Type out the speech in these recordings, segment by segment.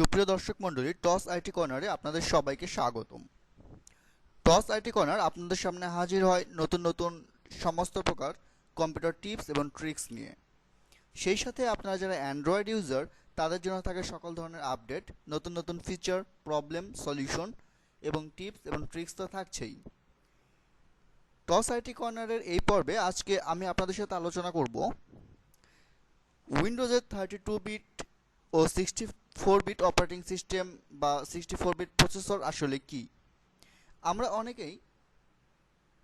সুপ্রিয় দর্শক মণ্ডলী, টস আইটি কর্নারে আপনাদের সবাইকে স্বাগতম। টস আইটি কর্নার আপনাদের সামনে হাজির হয় নতুন নতুন সমস্ত প্রকার কম্পিউটার টিপস এবং ট্রিক্স নিয়ে। সেই সাথে আপনারা যারা অ্যান্ড্রয়েড ইউজার, তাদের জন্য থাকে সকল ধরনের আপডেট, নতুন নতুন ফিচার, প্রবলেম, সলিউশন এবং টিপস এবং ট্রিক্স তো থাকছেই। টস আইটি কর্নারের এই পর্বে আজকে আমি আপনাদের সাথে আলোচনা করব। উইন্ডোজের থার্টি টু বিট ও sixty four bit operating system বা সিক্সটি ফোর বিট প্রসেসর আসলে কি? আমরা অনেকেই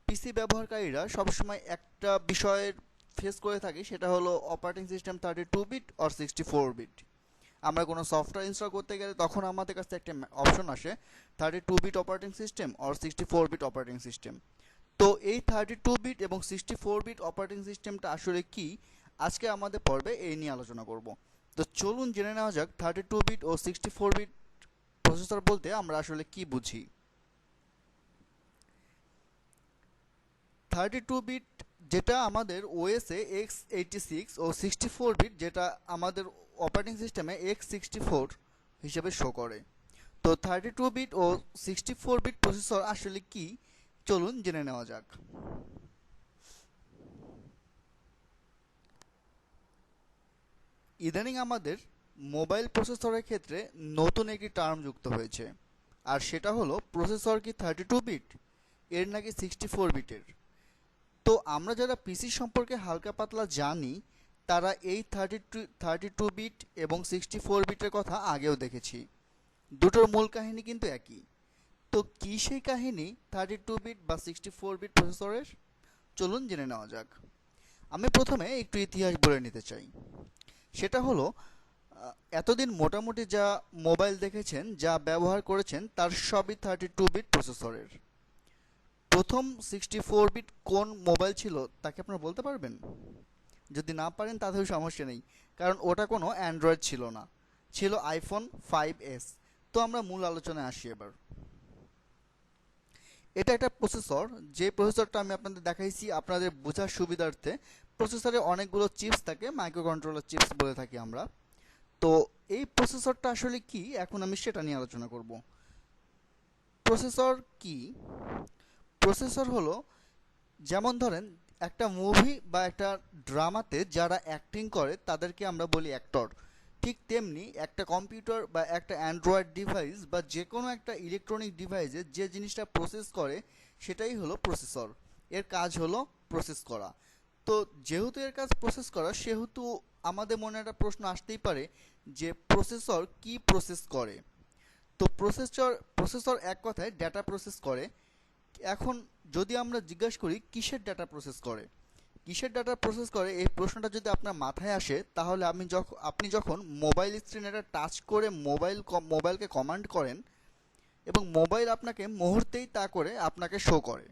পিসি ব্যবহারকারীরা সবসময় একটা বিষয়ের ফেস করে থাকি, সেটা হলো operating system thirty two bit আর সিক্সটি ফোর বিট আমরা কোনো সফটওয়্যার ইনস্টল করতে গেলে তখন আমাদের কাছে একটা অপশন আসে, thirty two bit operating system আর sixty four bit operating system. তো এই থার্টি টু বিট এবং সিক্সটি ফোর বিট অপারেটিং সিস্টেমটা আসলে কি? আজকে আমাদের পর্বে এই নিয়ে আলোচনা করব। তো চলুন জেনে নেওয়া যাক থার্টি টু বিট ও সিক্সটি ফোর বিট প্রসেসর বলতে আমরা আসলে কি বুঝি? থার্টি টু বিট যেটা আমাদের ওএসএ এক্স এইটি সিক্স ও সিক্সটি ফোর বিট যেটা আমাদের অপারেটিং সিস্টেমে এক্স সিক্সটি ফোর হিসেবে শো করে। তো থার্টি টু বিট ও সিক্সটি ফোর বিট প্রসেসর আসলে কি? চলুন জেনে নেওয়া যাক। ইদানিং আমাদের মোবাইল প্রসেসরের ক্ষেত্রে নতুন একটি টার্ম যুক্ত হয়েছে, আর সেটা হলো প্রসেসর কি থার্টি টু বিট এর নাকি সিক্সটি ফোর বিটের তো আমরা যারা পিসি সম্পর্কে হালকা পাতলা জানি, তারা এই thirty two thirty two bit এবং সিক্সটি ফোর বিটের কথা আগেও দেখেছি। দুটোর মূল কাহিনী কিন্তু একই। তো কী সেই কাহিনী থার্টি টু বিট বা সিক্সটি ফোর বিট প্রসেসরের? চলুন জেনে নেওয়া যাক। আমি প্রথমে একটু ইতিহাস বলে নিতে চাই। সেটা হলো এতদিন মোটামুটি যা মোবাইল দেখেছেন, যা ব্যবহার করেছেন, তার সবই থার্টি টু বিট প্রসেসরের প্রথম সিক্সটি ফোর বিট কোন মোবাইল ছিল, তাকে আপনারা বলতে পারবেন? যদি না পারেন, তাতেও সমস্যা নেই, কারণ ওটা কোনো অ্যান্ড্রয়েড ছিল না। ছিল আইফোন ফাইভ এস তো আমরা মূল আলোচনায় আসি এবার। এটা একটা প্রসেসর যে প্রসেসরটা আমি আপনাদের দেখাইছি, আপনাদের বোঝার সুবিধার্থে প্রসেসরে অনেকগুলো চিপস থাকে মাইক্রো কন্ট্রোলার চিপস বলে থাকি আমরা। তো এই প্রসেসরটা আসলে কি? এখন আমি সেটা নিয়ে আলোচনা করব। প্রসেসর কি? প্রসেসর হলো, যেমন ধরেন, একটা মুভি বা একটা ড্রামাতে যারা অ্যাক্টিং করে, তাদেরকে আমরা বলি অ্যাক্টর। ঠিক তেমনি একটা কম্পিউটার বা একটা অ্যান্ড্রয়েড ডিভাইস বা যে কোনো একটা ইলেকট্রনিক ডিভাইসে যে জিনিসটা প্রসেস করে, সেটাই হলো প্রসেসর। এর কাজ হলো প্রসেস করা। তো যেহেতু এর কাজ প্রসেস করা, সেহেতু আমাদের মনে একটা প্রশ্ন আসতেই পারে যে প্রসেসর কি প্রসেস করে? তো প্রসেসর প্রসেসর এক কথায় ডেটা প্রসেস করে। এখন যদি আমরা জিজ্ঞাসা করি, কিসের ডাটা প্রসেস করে? কিসের ডাটা প্রসেস করে? এই প্রশ্নটা যদি আপনার মাথায় আসে, তাহলে আমি যখন আপনি যখন মোবাইল স্ক্রিনে একটা টাচ করে মোবাইল মোবাইলকে কমান্ড করেন এবং মোবাইল আপনাকে মুহূর্তেই তা করে, আপনাকে শো করে।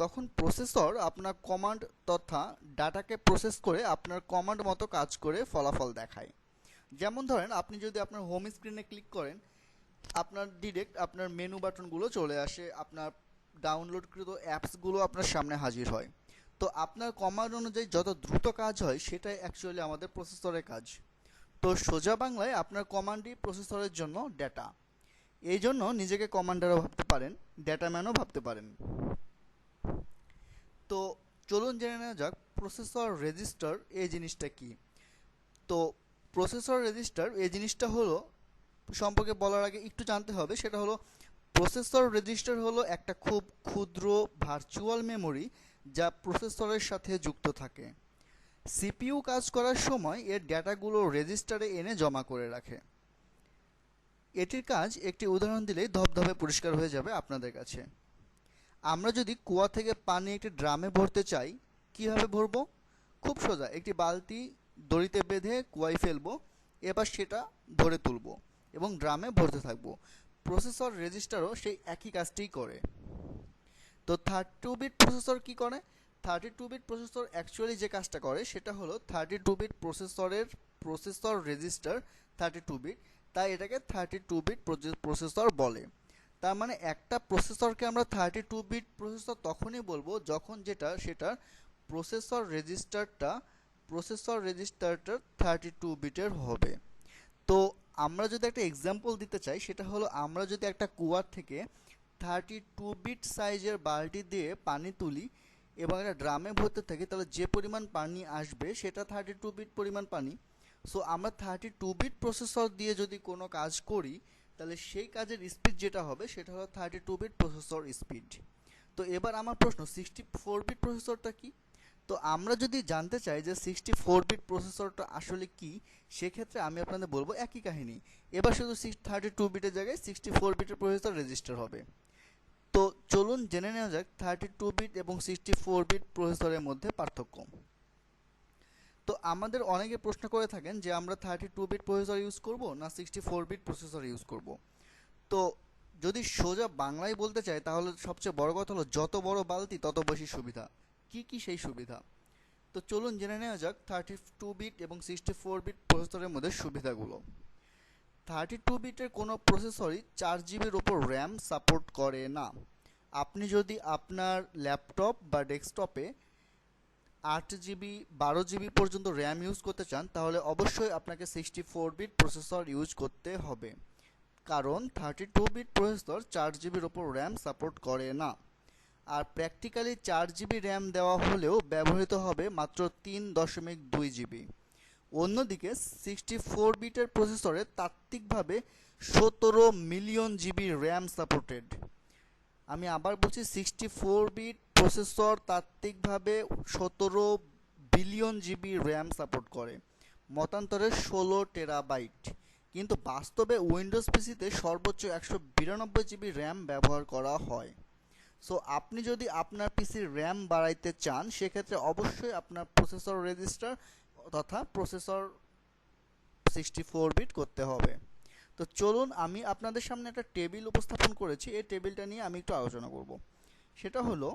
তখন প্রসেসর আপনার কমান্ড তথা ডাটাকে প্রসেস করে আপনার কমান্ড মতো কাজ করে ফলাফল দেখায়। যেমন ধরেন, আপনি যদি আপনার হোম স্ক্রিনে ক্লিক করেন, আপনার ডিরেক্ট আপনার মেনু বাটনগুলো চলে আসে, আপনার ডাউনলোডকৃত অ্যাপসগুলো আপনার সামনে হাজির হয়। তো আপনার কমান্ড অনুযায়ী যত দ্রুত কাজ হয়, সেটাই অ্যাকচুয়ালি আমাদের প্রসেসরের কাজ। তো সোজা বাংলায় আপনার কমান্ডই প্রসেসরের জন্য ডেটা এই জন্য নিজেকে কমান্ডারও ভাবতে পারেন ডেটাম্যানও ভাবতে পারেন। তো চলুন জেনে নেওয়া যাক প্রসেসর রেজিস্টার এই জিনিসটা কি। তো প্রসেসর রেজিস্টার এই জিনিসটা হলো, সম্পর্কে বলার আগে একটু জানতে হবে, সেটা হলো প্রসেসর রেজিস্টার হলো একটা খুব ক্ষুদ্র ভার্চুয়াল মেমোরি যা প্রসেসরের সাথে যুক্ত থাকে। সিপিইউ কাজ করার সময় এর ডেটাগুলো রেজিস্টারে এনে জমা করে রাখে। এটির কাজ একটি উদাহরণ দিলেই ধবধবে পরিষ্কার হয়ে যাবে আপনাদের কাছে। আমরা যদি কুয়া থেকে পানি একটি ড্রামে ভরতে চাই, কীভাবে ভরবো? খুব সোজা, একটি বালতি দড়িতে বেঁধে কুয়ায় ফেলব, এবার সেটা ধরে তুলবো এবং ড্রামে ভরতে থাকব। প্রসেসর রেজিস্টারও সেই একই কাজটিই করে। তো থার্টি টু বিট প্রসেসর কি করে? Thirty two bit processor actually যে কাজটা করে, সেটা হলো থার্টি টু বিট প্রসেসরের processor register thirty two bit. তাই এটাকে থার্টি টু বিট প্রসেসর বলে। তার মানে একটা প্রসেসরকে আমরা থার্টি টু বিট প্রসেসর তখনই বলব যখন যেটা সেটার প্রসেসর রেজিস্টারটা প্রসেসর রেজিস্টারটা থার্টি টু বিটের হবে। তো আমরা যদি একটা এক্সাম্পল দিতে চাই, সেটা হলো আমরা যদি একটা কুয়ার থেকে থার্টি টু বিট সাইজের বালতি দিয়ে পানি তুলি এবং একটা ড্রামে ভরতে থাকি, তাহলে যে পরিমাণ পানি আসবে সেটা থার্টি টু বিট পরিমাণ পানি। সো আমরা থার্টি টু বিট প্রসেসর দিয়ে যদি কোনো কাজ করি তাহলে সেই কাজের স্পিড যেটা হবে, সেটা হলো thirty two bit processor speed তো এবার আমার প্রশ্ন সিক্সটি ফোর বিট প্রসেসরটা কি? তো আমরা যদি জানতে চাই যে সিক্সটি ফোর বিট প্রসেসরটা আসলে কি, সেক্ষেত্রে আমি আপনাদের বলব একই কাহিনী। এবার শুধু সিক্স থার্টি টু বিটের জায়গায় সিক্সটি ফোর বিটের প্রসেসর রেজিস্টার হবে। তো চলুন জেনে নেওয়া যাক থার্টি টু বিট এবং সিক্সটি ফোর বিট প্রসেসরের মধ্যে পার্থক্য। তো আমাদের অনেকে প্রশ্ন করে থাকেন যে আমরা thirty two bit processor use করব না sixty four bit processor use করব? তো যদি সোজা বাংলায় বলতে চাই, তাহলে সবচেয়ে বড় কথা হলো যত বড় বালতি, তত বেশি সুবিধা। কি কি সেই সুবিধা? তো চলুন জেনে নেওয়া যাক থার্টি টু বিট এবং সিক্সটি ফোর বিট প্রসেসরের মধ্যে সুবিধাগুলো। থার্টি টু বিটের কোনো প্রসেসরই চার জিবির ওপর র্যাম সাপোর্ট করে না। আপনি যদি আপনার ল্যাপটপ বা ডেস্কটপে আট জিবি বারো জিবি পর্যন্ত র্যাম ইউজ করতে চান, তাহলে অবশ্যই আপনাকে sixty four bit processor use করতে হবে। কারণ থার্টি টু বিট প্রসেসর চার জিবির ওপর র্যাম সাপোর্ট করে না। আর প্র্যাকটিক্যালি চার জিবি র্যাম দেওয়া হলেও ব্যবহৃত হবে মাত্র তিন দশমিক দুই জিবি অন্যদিকে সিক্সটি ফোর বিটের প্রসেসরে তাত্ত্বিকভাবে সতেরো মিলিয়ন জিবি র্যাম সাপোর্টেড আমি আবার বলছি সিক্সটি ফোর বিট প্রসেসর তাত্ত্বিকভাবে সতেরো বিলিয়ন জিবি র্যাম সাপোর্ট করে, মতান্তরে ষোলো টেরাবাইট। কিন্তু বাস্তবে উইন্ডোজ পিসিতে সর্বোচ্চ একশো বিরানব্বই জিবি র্যাম ব্যবহার করা হয়। সো আপনি যদি আপনার পিসির র্যাম বাড়াইতে চান, সেক্ষেত্রে অবশ্যই আপনার প্রসেসর রেজিস্টার তথা প্রসেসর সিক্সটি ফোর বিট করতে হবে। তো চলুন, আমি আপনাদের সামনে একটা টেবিল উপস্থাপন করেছি। এই টেবিলটা নিয়ে আমি একটু আলোচনা করব। সেটা হলো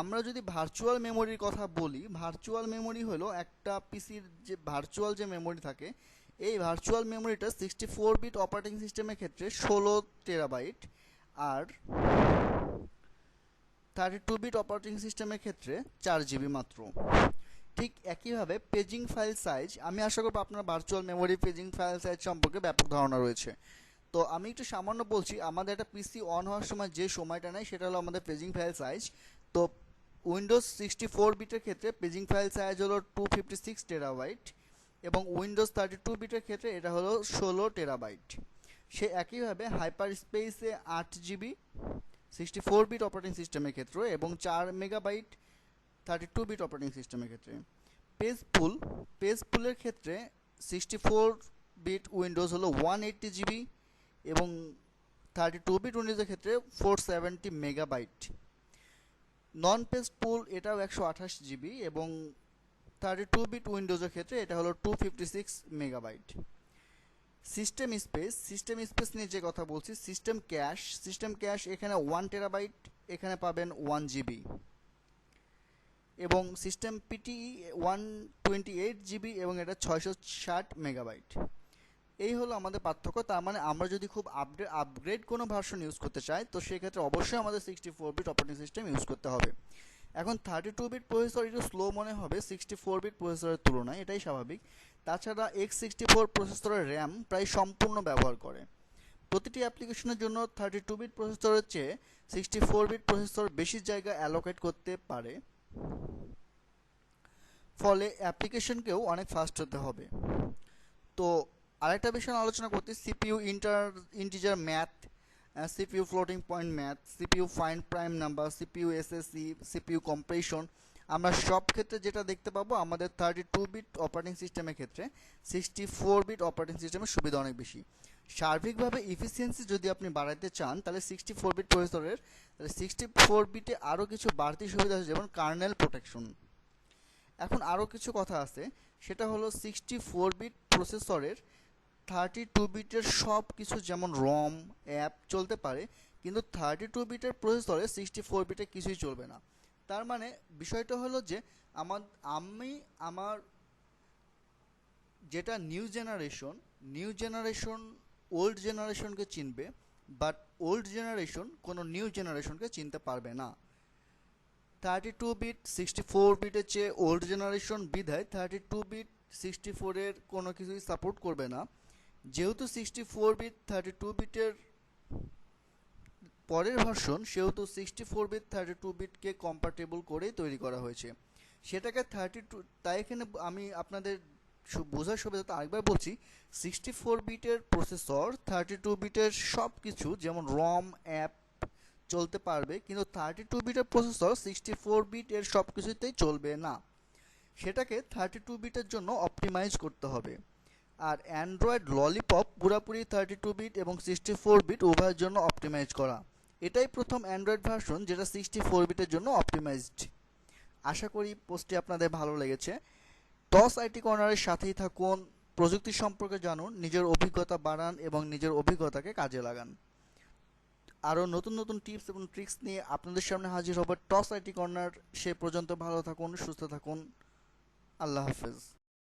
আমরা যদি ভার্চুয়াল মেমোরির কথা বলি ভার্চুয়াল মেমোরি হলো একটা পিসির যে ভার্চুয়াল যে মেমোরি থাকে, এই ভার্চুয়াল মেমোরিটা সিক্সটি ফোর বিট অপারেটিং সিস্টেমের ক্ষেত্রে ষোলো টেরাবাইট আর থার্টি টু বিট অপারেটিং সিস্টেমের ক্ষেত্রে চার জিবি মাত্র। ঠিক একইভাবে পেজিং ফাইল সাইজ আমি আশা করব আপনার virtual memory paging file size সম্পর্কে ব্যাপক ধারণা রয়েছে। তো আমি একটু সামান্য বলছি, আমাদের একটা পিসি অন হওয়ার সময় যে সময়টা নেয় সেটা হলো আমাদের পেজিং ফাইল সাইজ তো উইন্ডোজ সিক্সটি ফোর বিটের ক্ষেত্রে পেজিং ফাইল সাইজ হলো টু ফিফটি সিক্স টেরাবাইট এবং উইন্ডোজ থার্টি টু বিটের ক্ষেত্রে এটা হলো ষোলো টেরাবাইট সে একইভাবে হাইপার স্পেসে আট GB sixty four bit operating সিস্টেমের ক্ষেত্রে এবং চার megabyte thirty two bit operating সিস্টেমের ক্ষেত্রে। পেজ পুল পেজ পুলের ক্ষেত্রে সিক্সটি ফোর বিট উইন্ডোজ হলো ওয়ান এইট্টি জিবি এবং থার্টি টু বিট উইন্ডোজের ক্ষেত্রে four seventy megabyte non page pool এটাও একশো আঠাশ জিবি এবং থার্টি টু বিট উইন্ডোজের ক্ষেত্রে এটা হলো two fifty six megabyte system space system space নিয়ে যে কথা বলছি সিস্টেম ক্যাশ সিস্টেম ক্যাশ এখানে ওয়ান টেরাবাইট এখানে পাবেন ওয়ান জিবি এবং system PT one twenty eight GB এবং এটা ছয়শো ষাট মেগাবাইট এই হলো আমাদের পার্থক্য। তার মানে আমরা যদি খুব আপডেট আপগ্রেড কোনো ভার্সন ইউজ করতে চাই, তো সেক্ষেত্রে অবশ্যই আমাদের sixty four bit operating system use করতে হবে। এখন থার্টি টু বিট প্রসেসর একটু স্লো মনে হবে সিক্সটি ফোর বিট প্রসেসরের তুলনায় এটাই স্বাভাবিক। তাছাড়া এক্স সিক্সটি ফোর প্রসেসরের র্যাম প্রায় সম্পূর্ণ ব্যবহার করে। প্রতিটি অ্যাপ্লিকেশনের জন্য থার্টি টু বিট প্রসেসরের চেয়ে সিক্সটি ফোর বিট প্রসেসর বেশি জায়গা অ্যালোকেট করতে পারে। ফলে অ্যাপ্লিকেশনকেও অনেক ফাস্ট হতে হবে। তো আরেকটা বিষয় আলোচনা করতে CPU inter integer math CPU floating point math, CPU fine prime number, CPU SSC, CPU compression. আমরা সব ক্ষেত্রে যেটা দেখতে পাবো, আমাদের থার্টি টু বিট অপারেটিং সিস্টেমের ক্ষেত্রে সিক্সটি ফোর বিট অপারেটিং সিস্টেমের সুবিধা অনেক বেশি। সার্বিকভাবে ইফিসিয়েন্সি যদি আপনি বাড়াইতে চান, তাহলে সিক্সটি ফোর বিট প্রসেসরের তাহলে সিক্সটি ফোর বিটে আরও কিছু বাড়তি সুবিধা আছে, যেমন কার্নেল প্রোটেকশন এখন আরও কিছু কথা আছে, সেটা হলো সিক্সটি ফোর বিট প্রসেসরের থার্টি টু বিটের সব কিছু যেমন রম অ্যাপ চলতে পারে, কিন্তু থার্টি টু বিটের প্রসেসরে সিক্সটি ফোর বিটে কিছুই চলবে না। তার মানে বিষয়টা হলো যে, আমার, আমি আমার যেটা new generation new generation old জেনারেশনকে চিনবে বাট ওল্ড জেনারেশন কোনো নিউ জেনারেশনকে চিনতে পারবে না। Thirty two bit sixty four বিটের চেয়ে ওল্ড জেনারেশন বিধায় থার্টি টু বিট সিক্সটি ফোরের কোনো কিছুই সাপোর্ট করবে না। যেহেতু sixty four bit thirty two বিটের পরের ভার্সন সেহেতু sixty four bit thirty two বিটকে compatible করেই তৈরি করা হয়েছে। সেটাকে থার্টি টু তাই এখানে আমি আপনাদের বোঝার সুবিধাতে আরেকবার বলছি সিক্সটি ফোর বিটের প্রসেসর থার্টি টু বিটের সব কিছু যেমন রম অ্যাপ চলতে পারবে, কিন্তু থার্টি টু বিটের প্রসেসর সিক্সটি ফোর বিট এর সব কিছুতেই চলবে না। সেটাকে থার্টি টু বিটের জন্য অপটিমাইজ করতে হবে। আর অ্যান্ড্রয়েড ললিপপ পুরোপুরি থার্টি টু বিট এবং সিক্সটি ফোর বিট উভয়ের জন্য অপটিমাইজ করা। এটাই প্রথম অ্যান্ড্রয়েড ভার্সন যেটা সিক্সটি ফোর বিটের জন্য অপটিমাইজড। আশা করি পোস্টটি আপনাদের ভালো লেগেছে। টস আইটি কর্নারের সাথেই থাকুন, প্রযুক্তি সম্পর্কে জানুন, নিজের অভিজ্ঞতা বাড়ান এবং নিজের অভিজ্ঞতাকে কাজে লাগান। আরও নতুন নতুন টিপস এবং ট্রিক্স নিয়ে আপনাদের সামনে হাজির হবে টস আইটি কর্নার। সে পর্যন্ত ভালো থাকুন, সুস্থ থাকুন। আল্লাহ হাফেজ।